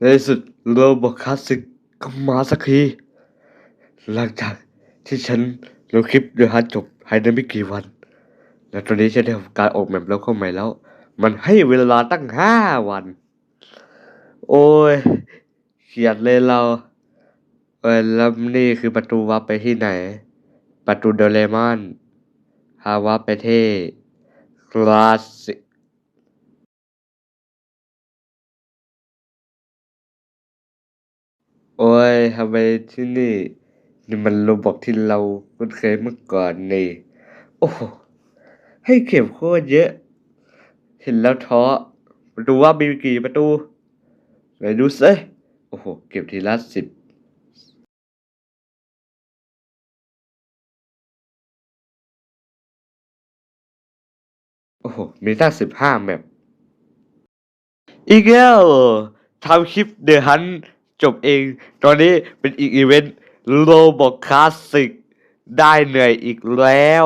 ในที่สุดโรบอคลาสสิกก็มาสักที หลังจากที่ฉันลงคลิปเดือฮันจบภายในไม่กี่วัน และตอนนี้ฉันได้ทำการออกแบบแล้วเข้าใหม่แล้ว มันให้เวลาตั้งห้าวัน โอ้ยเขียดเลยเรา เออแล้วนี่คือประตูวับไปที่ไหน ประตูโดเรมอนฮาวับไปที่คลาสสิก โอ้ยทำไมที่นี่ นี่มันโรบอกที่เราคุ้นเคยเมื่อก่อนนี่ โอ้โหให้เข็มโคตรเยอะ เห็นแล้วท้อประตูว่ามีกี่ประตูไหนดูซิโอ้โห เก็บทีละสิบโอ้โห มีตั้งสิบห้าแมปอีกแล้วทำคลิปเดอะฮัน จบเอง ตอนนี้เป็นอีกอีเวนต์โลบอกคลาสสิก ได้เหนื่อยอีกแล้ว